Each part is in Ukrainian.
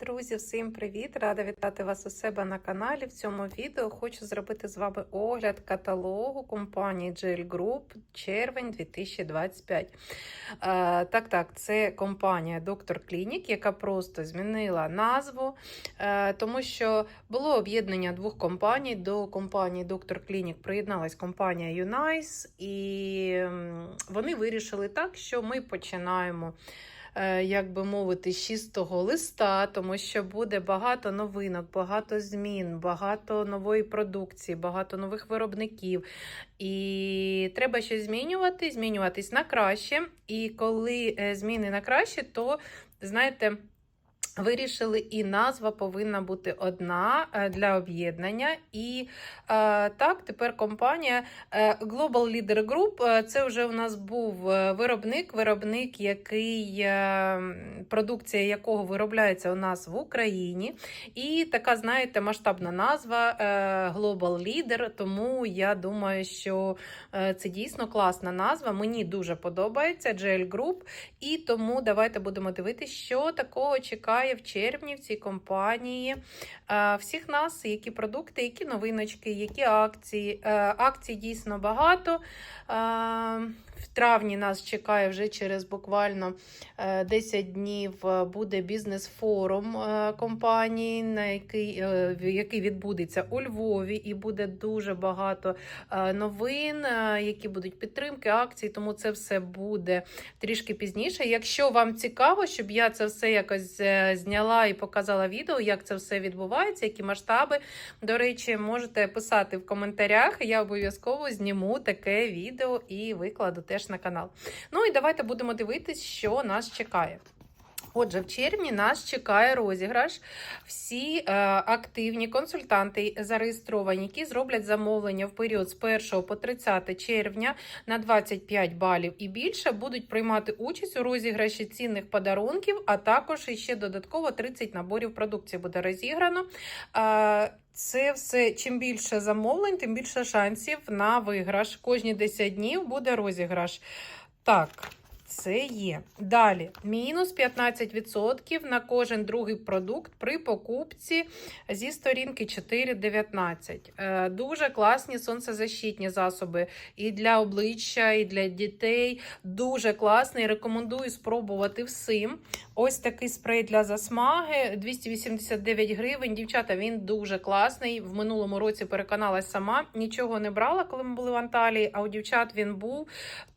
Друзі, всім привіт! Рада вітати вас у себе на каналі. В цьому відео хочу зробити з вами огляд каталогу компанії Gel Group червень 2025. Е, так, так, це компанія Доктор Клінік, яка просто змінила назву, е, тому що було об'єднання двох компаній. До компанії Доктор Клінік приєдналась компанія Unice, і вони вирішили так, що ми починаємо як би мовити, з чистого листа, тому що буде багато новинок, багато змін, багато нової продукції, багато нових виробників. І треба щось змінювати, змінюватись на краще. І коли е, зміни на краще, то знаєте. Вирішили, і назва повинна бути одна е, для об'єднання. І е, так, тепер компанія е, Global Leader Group. Це вже у нас був виробник, виробник, який продукція якого виробляється у нас в Україні. І така, знаєте, масштабна назва Global Leader. Тому я думаю, що це дійсно класна назва. Мені дуже подобається GL Group. І тому давайте будемо дивитися, що такого чекає в червні в цій компанії. Е, Всіх нас, які продукти, які новиночки, які акції. Е, Акцій дійсно багато. Е, В травні нас чекає вже через буквально е, 10 днів е, буде бізнес-форум е, компанії, на який, е, який відбудеться у Львові, і буде дуже багато е, новин, е, які будуть підтримки, акції. Тому це все буде трішки пізніше. Якщо вам цікаво, щоб я це все якось е, зняла і показала відео, як це все відбувається, які масштаби. До речі, можете писати в коментарях. Я обов'язково зніму таке відео і викладу теж на канал. Ну і давайте будемо дивитись, що нас чекає. Отже, в червні нас чекає розіграш. Всі е, активні консультанти зареєстровані, які зроблять замовлення в період з 1 по 30 червня на 25 балів і більше, будуть приймати участь у розіграші цінних подарунків, а також іще додатково 30 наборів продукції буде розіграно. Е, це все чим більше замовлень, тим більше шансів на виграш. Кожні 10 днів буде розіграш. Так. Це є. Далі, мінус 15% на кожен другий продукт при покупці зі сторінки 4.19. Е, Дуже класні сонцезащитні засоби і для обличчя, і для дітей. Дуже класний. Рекомендую спробувати всім. Ось такий спрей для засмаги 289 гривень. Дівчата, він дуже класний. В минулому році переконалась сама. Нічого не брала, коли ми були в Анталії, а у дівчат він був.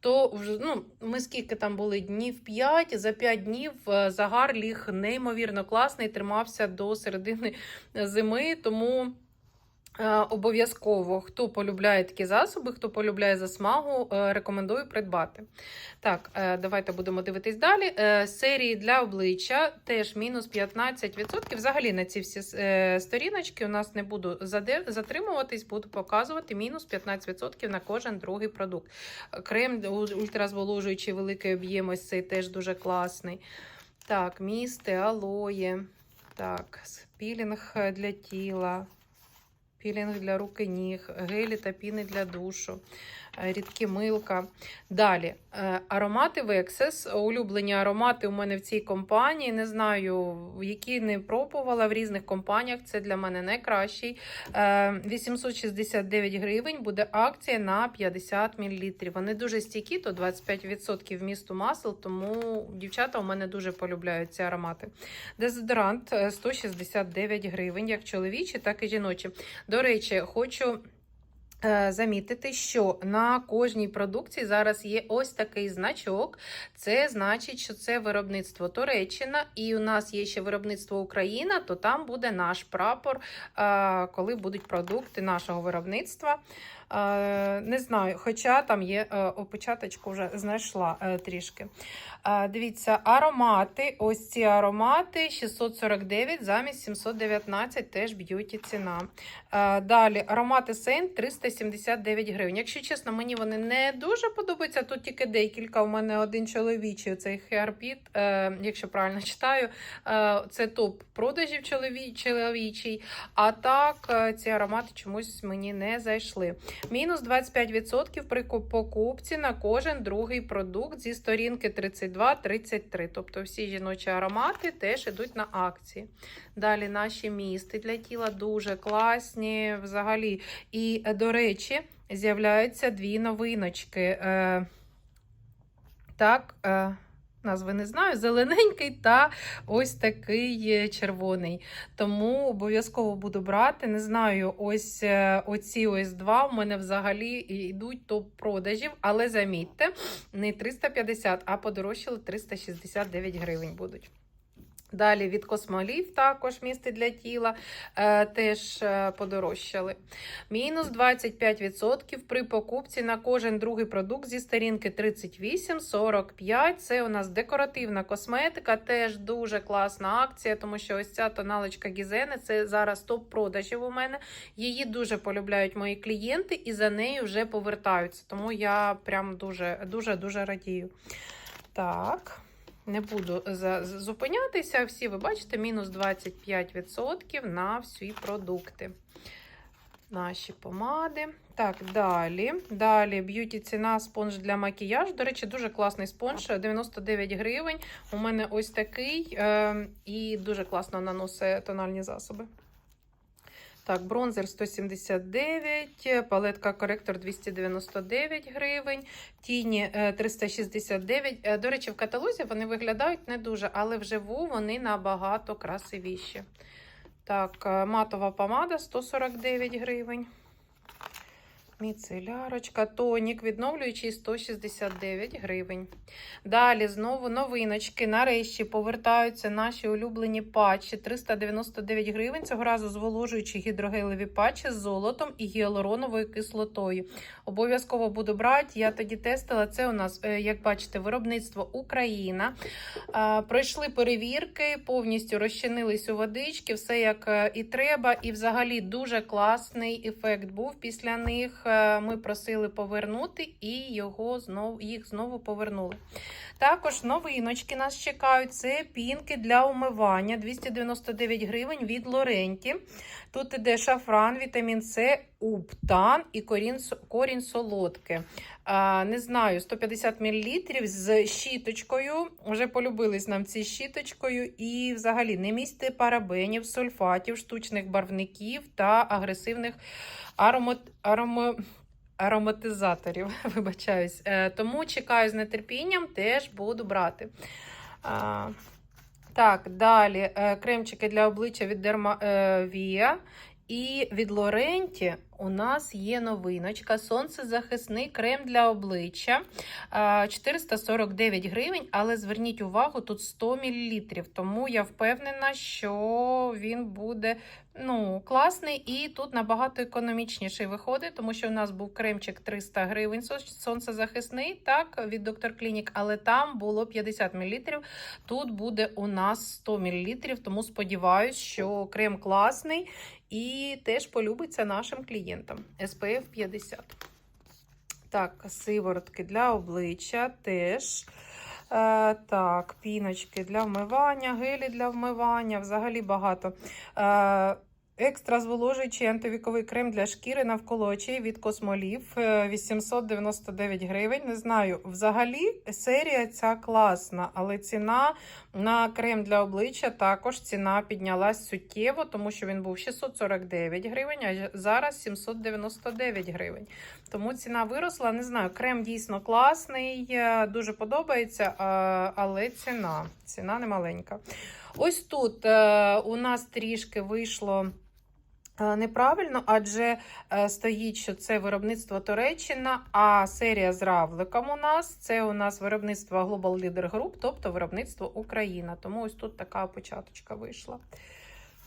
То вже ну, ми скільки там були днів 5, за 5 днів е, загар ліг неймовірно класний, тримався до середини зими. Тому. Е, Обов'язково, хто полюбляє такі засоби, хто полюбляє засмагу, е, рекомендую придбати. Так, е, давайте будемо дивитись далі. Серії для обличчя теж мінус 15%. Взагалі на ці всі сторіночки у нас не буду затримуватись, буду показувати мінус 15% на кожен другий продукт. Крем ультразволожуючий великий об'єм, ось цей теж дуже класний. Так, місти, алоє, так, пілінг для тіла пілінг для рук і ніг, гелі та піни для душу, е, рідкі милка. Далі е, аромати Вексес. Улюблені аромати у мене в цій компанії. Не знаю, які не пробувала в різних компаніях. Це для мене найкращий. Е, 869 гривень буде акція на 50 мл. Вони дуже стійкі, то 25% вмісту масел, тому дівчата у мене дуже полюбляють ці аромати. Дезодорант е, 169 гривень, як чоловічі, так і жіночі. До речі, хочу. е, Замітити, що на кожній продукції зараз є ось такий значок. Це значить, що це виробництво Туреччина, і у нас є ще виробництво Україна, то там буде наш прапор, е, коли будуть продукти нашого виробництва. Не знаю, хоча там є е, опечаточку, вже знайшла е, трішки. Дивіться, аромати. Ось ці аромати 649 замість 719, теж б'юті ціна. Далі аромати Сейн 379 гривень. Якщо чесно, мені вони не дуже подобаються. Тут тільки декілька. У мене один чоловічий, цей Хеарпіт, е, якщо правильно читаю, е, це топ продажів чолові- чоловічий. А так, ці аромати чомусь мені не зайшли. Мінус 25% при покупці на кожен другий продукт зі сторінки 32-33. Тобто всі жіночі аромати теж йдуть на акції. Далі наші місти для тіла дуже класні взагалі. І, до речі, з'являються дві новиночки. Е, так, е, назви не знаю, зелененький та ось такий червоний. Тому обов'язково буду брати. Не знаю, ось е, оці ось два в мене взагалі йдуть топ-продажів, але замітьте, не 350, а подорожчали 369 гривень будуть. Далі від космолів також місце для тіла е, теж е, подорожчали. Мінус 25% при покупці на кожен другий продукт зі сторінки 38-45. Це у нас декоративна косметика, теж дуже класна акція, тому що ось ця тоналочка Гізени це зараз топ-продажів у мене. Її дуже полюбляють мої клієнти і за нею вже повертаються. Тому я прям дуже дуже дуже радію. Так. Не буду зупинятися. Всі ви бачите, мінус 25% на всі продукти. Наші помади. Так, далі. Далі б'юті ціна спонж для макіяжу. До речі, дуже класний спонж, 99 гривень. У мене ось такий е, і дуже класно наносить тональні засоби. Так, бронзер 179, палетка коректор 299 гривень, тіні е, 369. Е, До речі, в каталозі вони виглядають не дуже, але вживу вони набагато красивіші. Так, е, матова помада 149 гривень. Міцелярочка, тонік відновлюючий 169 гривень. Далі знову новиночки. Нарешті повертаються наші улюблені патчі 399 гривень. Цього разу зволожуючі гідрогелеві патчі з золотом і гіалуроновою кислотою. Обов'язково буду брати. Я тоді тестила. Це у нас, е, як бачите, виробництво Україна. Пройшли перевірки, повністю розчинились у водички, все як е, і треба. І взагалі дуже класний ефект був після них. Е, Ми просили повернути і його знов, їх знову повернули. Також новиночки нас чекають. Це пінки для умивання 299 гривень від Лоренті. Тут іде шафран, вітамін С, уптан і корінь, корінь солодке. А, не знаю, 150 мл з щіточкою. Вже полюбились нам ці щіточкою. І взагалі не містить парабенів, сульфатів, штучних барвників та агресивних аромат, аромо, ароматизаторів. Вибачаюсь. Е, тому чекаю з нетерпінням, теж буду брати. Так, далі е, кремчики для обличчя від Derma е, І від Лоренті у нас є новиночка. Сонцезахисний крем для обличчя. Е, 449 гривень, але зверніть увагу, тут 100 мл. Тому я впевнена, що він буде ну, класний і тут набагато економічніший виходить, тому що у нас був кремчик 300 гривень сонцезахисний, так, від Доктор Клінік, але там було 50 мл. Тут буде у нас 100 мл, тому сподіваюся, що крем класний і теж полюбиться нашим клієнтам. SPF 50. Так, сиворотки для обличчя теж. Е, так, піночки для вмивання, гелі для вмивання, взагалі багато. Е, Екстра зволожуючий антивіковий крем для шкіри навколо очей від космолів е, 899 гривень. Не знаю, взагалі серія ця класна, але ціна на крем для обличчя також ціна піднялась суттєво, тому що він був 649 гривень, а зараз 799 гривень. Тому ціна виросла. Не знаю, крем дійсно класний, е, дуже подобається, але ціна, ціна немаленька. Ось тут е, у нас трішки вийшло. Е, Неправильно, адже е, стоїть, що це виробництво Туреччина, а серія з равликом у нас це у нас виробництво Global Leader Group, тобто виробництво Україна. Тому ось тут така початочка вийшла.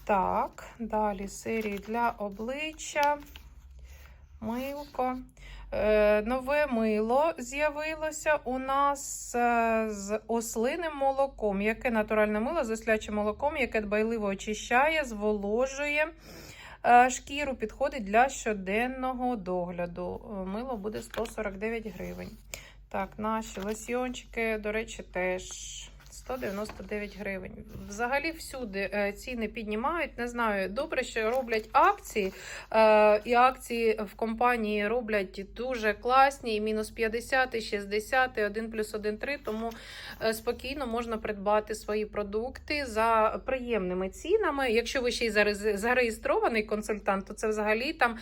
Так, далі серії для обличчя. Милко. Е, нове мило з'явилося у нас з ослиним молоком. Яке натуральне мило з ослячим молоком, яке дбайливо очищає, зволожує шкіру, підходить для щоденного догляду. Е, Мило буде 149 гривень. Так, наші лосьйончики, до речі, теж 199 гривень. Взагалі всюди е, ціни піднімають. Не знаю, добре, що роблять акції. Е, І акції в компанії роблять дуже класні, і мінус 50, і 60, і 1 плюс 1, 3, тому е, спокійно можна придбати свої продукти за приємними цінами. Якщо ви ще й зареєс- зареєстрований консультант, то це взагалі там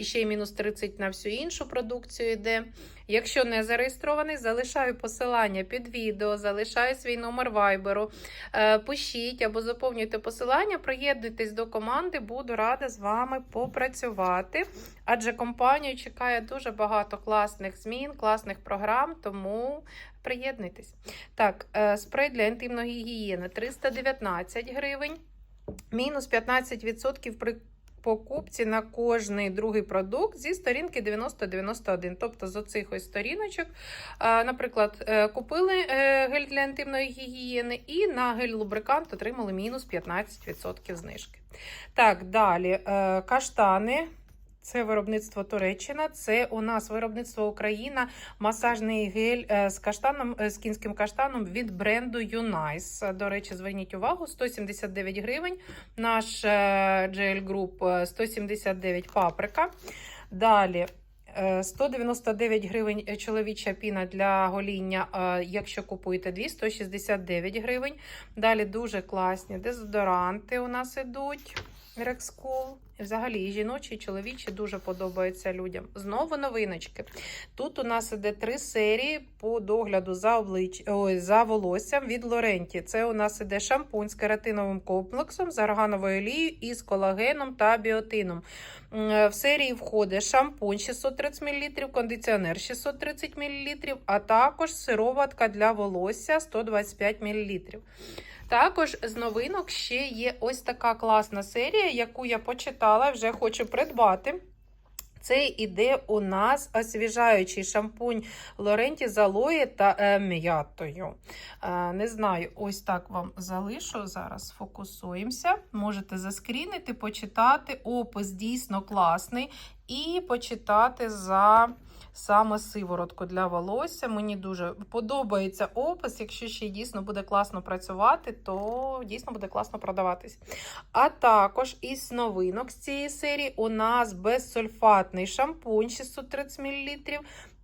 ще й мінус 30 на всю іншу продукцію йде. Якщо не зареєстрований, залишаю посилання під відео, залишаю свій номер вайберу. Е, Пишіть або заповнюйте посилання, приєднуйтесь до команди, буду рада з вами попрацювати. Адже компанію чекає дуже багато класних змін, класних програм, тому приєднуйтесь. Так, е, спрей для інтимної гігієни 319 гривень, мінус 15% при покупці на кожний другий продукт зі сторінки 90-91. Тобто з оцих ось сторіночок, наприклад, е, купили е, гель для інтимної гігієни і на гель-лубрикант отримали мінус 15% знижки. Так, далі е, каштани. Це виробництво Туреччина, це у нас виробництво Україна, масажний гель е, з каштаном, е, з кінським каштаном від бренду Юнайс. До речі, зверніть увагу, 179 гривень. Наш е, GL Group е, 179 паприка. Далі. е, 199 гривень чоловіча піна для гоління, якщо купуєте дві, 169 гривень. Далі дуже класні дезодоранти у нас ідуть. Рекскул. Взагалі, і жіночі, і чоловічі дуже подобаються людям. Знову новиночки. Тут у нас іде три серії по догляду за облич... Ой, за волоссям від Лоренті. Це у нас іде шампунь з кератиновим комплексом, з органовою олією і з колагеном та біотином. В серії входить шампунь 630 мл, кондиціонер 630 мл, а також сироватка для волосся 125 мл. Також з новинок ще є ось така класна серія, яку я почитала, вже хочу придбати. Це іде у нас освіжаючий шампунь Лоренті з алоє та е, м'ятою. Е, не знаю, ось так вам залишу. Зараз фокусуємося. Можете заскрінити, почитати. Опис дійсно класний. І почитати за саме сиворотку для волосся. Мені дуже подобається опис. Якщо ще дійсно буде класно працювати, то дійсно буде класно продаватись. А також із новинок з цієї серії у нас безсульфатний шампунь 630 мл.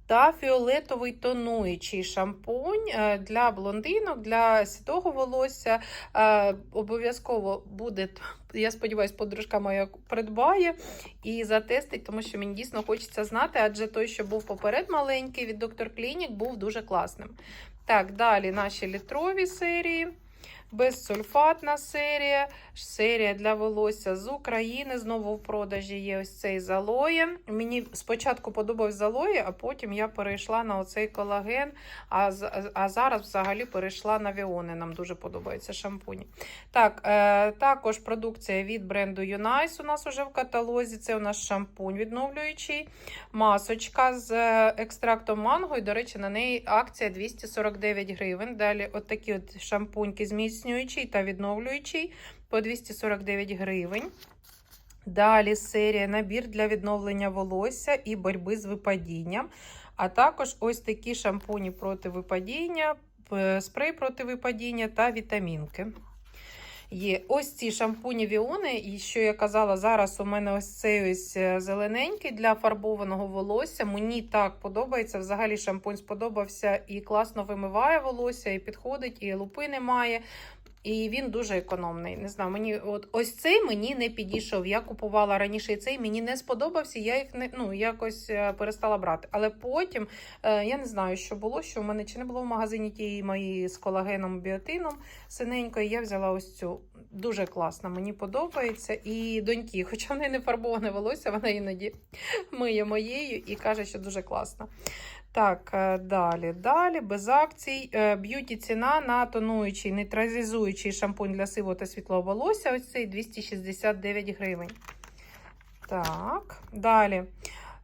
Та фіолетовий тонуючий шампунь е, для блондинок, для сідого волосся. Е, Обов'язково буде, я сподіваюся, подружка моя придбає і затестить, тому що мені дійсно хочеться знати, адже той, що був поперед маленький від Доктор Клінік, був дуже класним. Так, далі наші літрові серії. Безсульфатна серія, серія для волосся з України. Знову в продажі є ось цей з. Мені спочатку подобався з алоє, а потім я перейшла на оцей колаген. А, а зараз взагалі перейшла на Віони. Нам дуже подобаються шампуні. Так, е, також продукція від бренду Юнайс у нас уже в каталозі. Це у нас шампунь відновлюючий, масочка з е, екстрактом манго. І, до речі, на неї акція 249 гривень. Далі от такі от шампуньки зміцнюючий та відновлюючий по 249 гривень. Далі серія набір для відновлення волосся і боротьби з випадінням. А також ось такі шампуні проти випадіння, спрей проти випадіння та вітамінки. Є ось ці шампуні Віони, і що я казала, зараз у мене ось цей ось е, зелененький для фарбованого волосся. Мені так подобається. Взагалі шампунь сподобався і класно вимиває волосся, і підходить, і лупи немає. І він дуже економний. Не знаю, мені от ось цей мені не підійшов. Я купувала раніше цей мені не сподобався. Я їх не ну якось е, перестала брати. Але потім е, я не знаю, що було, що в мене чи не було в магазині тієї моєї з колагеном біотином синенької. Я взяла ось цю. Дуже класна, мені подобається. І доньки, хоча в неї не фарбоване волосся, вона іноді миє моєю і каже, що дуже класна. Так, е, далі, далі, без акцій. Е, Б'юті ціна на тонуючий, нейтралізуючий шампунь для сивого та світлого волосся. Ось цей 269 гривень. Так, далі.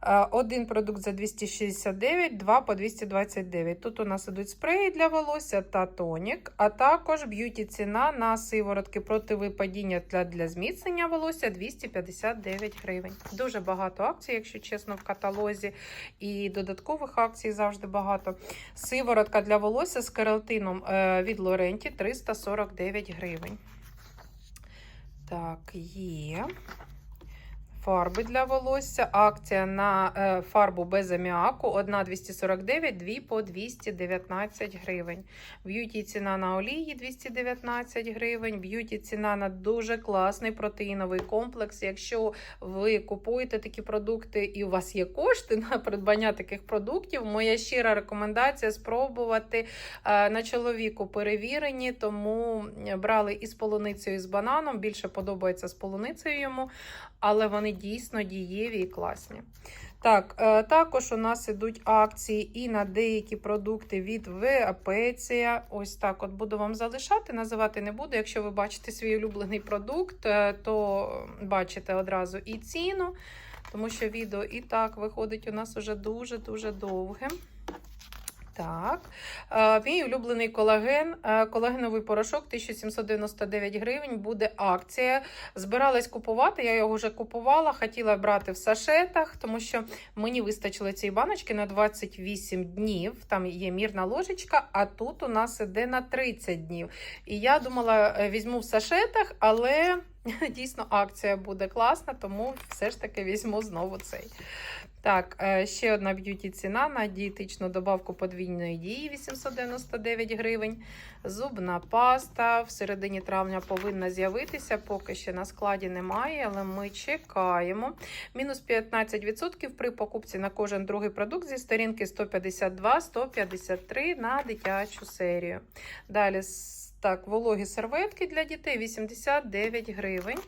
Е, Один продукт за 269, два по 229. Тут у нас ідуть спреї для волосся та тонік, а також б'юті ціна на сиворотки проти випадіння для, для зміцнення волосся 259 гривень. Дуже багато акцій, якщо чесно, в каталозі. І додаткових акцій завжди багато. Сиворотка для волосся з кератином е, від Лоренті 349 гривень. Так, є. Фарби для волосся. Акція на е, фарбу без аміаку. Одна 249, дві по 219 гривень. Б'юті ціна на олії 219 гривень. Б'юті ціна на дуже класний протеїновий комплекс. Якщо ви купуєте такі продукти і у вас є кошти на придбання таких продуктів, моя щира рекомендація спробувати е, на чоловіку перевірені, тому брали і з полуницею, і з бананом. Більше подобається з полуницею йому, але вони дійсно дієві і класні. Так, е, також у нас ідуть акції і на деякі продукти від Веапеція. Ось так от буду вам залишати, називати не буду. Якщо ви бачите свій улюблений продукт, е, то бачите одразу і ціну, тому що відео і так виходить у нас уже дуже-дуже довге. Так, Е, мій улюблений колаген, е, колагеновий порошок 1799 гривень. Буде акція. Збиралась купувати, я його вже купувала, хотіла брати в сашетах, тому що мені вистачило цієї баночки на 28 днів. Там є мірна ложечка, а тут у нас іде на 30 днів. І я думала, е, візьму в сашетах, але дійсно акція буде класна, тому все ж таки візьму знову цей. Так, е, ще одна б'юті ціна на дієтичну добавку подвійної дії 899 гривень. Зубна паста в середині травня повинна з'явитися, поки ще на складі немає, але ми чекаємо. Мінус 15% при покупці на кожен другий продукт зі сторінки 152-153 на дитячу серію. Далі так, вологі серветки для дітей 89 гривень.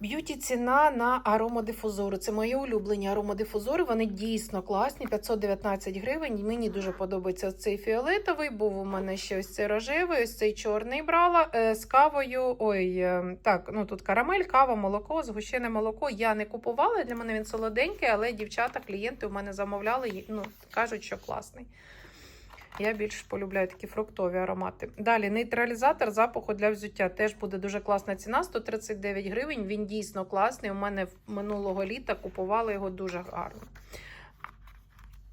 Б'юті ціна на аромадифузори. Це мої улюблені аромадифузори. Вони дійсно класні. 519 гривень. Мені дуже подобається цей фіолетовий. Був у мене ще ось цей рожевий, ось цей чорний брала е, з кавою. Ой, е, так, ну тут карамель, кава, молоко, згущене молоко. Я не купувала. Для мене він солоденький, але дівчата, клієнти у мене замовляли. Ну, кажуть, що класний. Я більш полюбляю такі фруктові аромати. Далі нейтралізатор запаху для взуття. Теж буде дуже класна ціна 139 гривень. Він дійсно класний. У мене минулого літа купували його дуже гарно.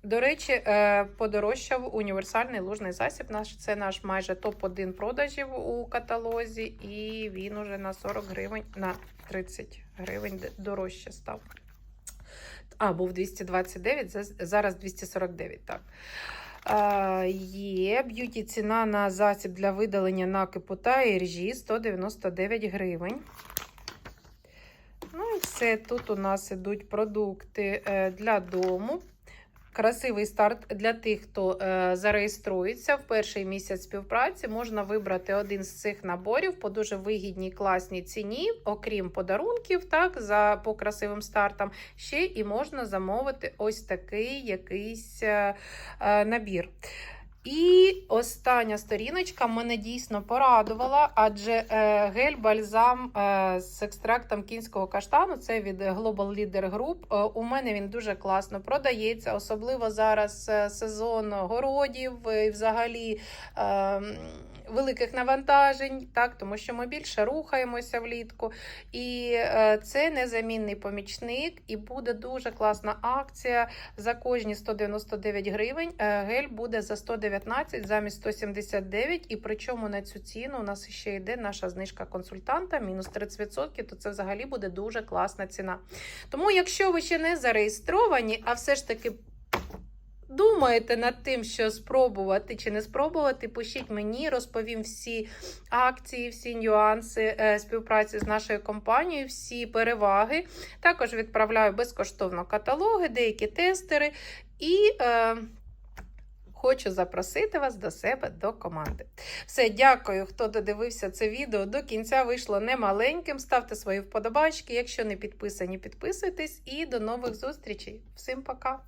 До речі, е, подорожчав універсальний лужний засіб. Це наш майже топ-1 продажів у каталозі, і він уже на 40 гривень, на 30 гривень дорожче став. А, був 229, зараз 249, так. Є б'юті ціна на засіб для видалення накипу та іржі 199 гривень. Ну і все. Тут у нас ідуть продукти е, для дому. Красивий старт для тих, хто е, зареєструється в перший місяць співпраці. Можна вибрати один з цих наборів по дуже вигідній класній ціні, окрім подарунків, так, за по красивим стартам. Ще і можна замовити ось такий якийсь е, е, набір. І остання сторіночка мене дійсно порадувала, адже е, гель-бальзам е, з екстрактом кінського каштану це від Global Leader Group. Е, у мене він дуже класно продається, особливо зараз сезон городів і взагалі. Великих навантажень, так, тому що ми більше рухаємося влітку. І е, це незамінний помічник, і буде дуже класна акція. За кожні 199 гривень е, гель буде за 119 замість 179. І причому на цю ціну у нас ще йде наша знижка консультанта, мінус 30%, то це взагалі буде дуже класна ціна. Тому, якщо ви ще не зареєстровані, а все ж таки. Думаєте над тим, що спробувати чи не спробувати, пишіть мені, розповім всі акції, всі нюанси е, співпраці з нашою компанією, всі переваги. Також відправляю безкоштовно каталоги, деякі тестери і. Е, Хочу запросити вас до себе до команди. Все, дякую, хто додивився це відео. До кінця вийшло немаленьким. Ставте свої вподобачки. Якщо не підписані, підписуйтесь і до нових зустрічей. Всім пока!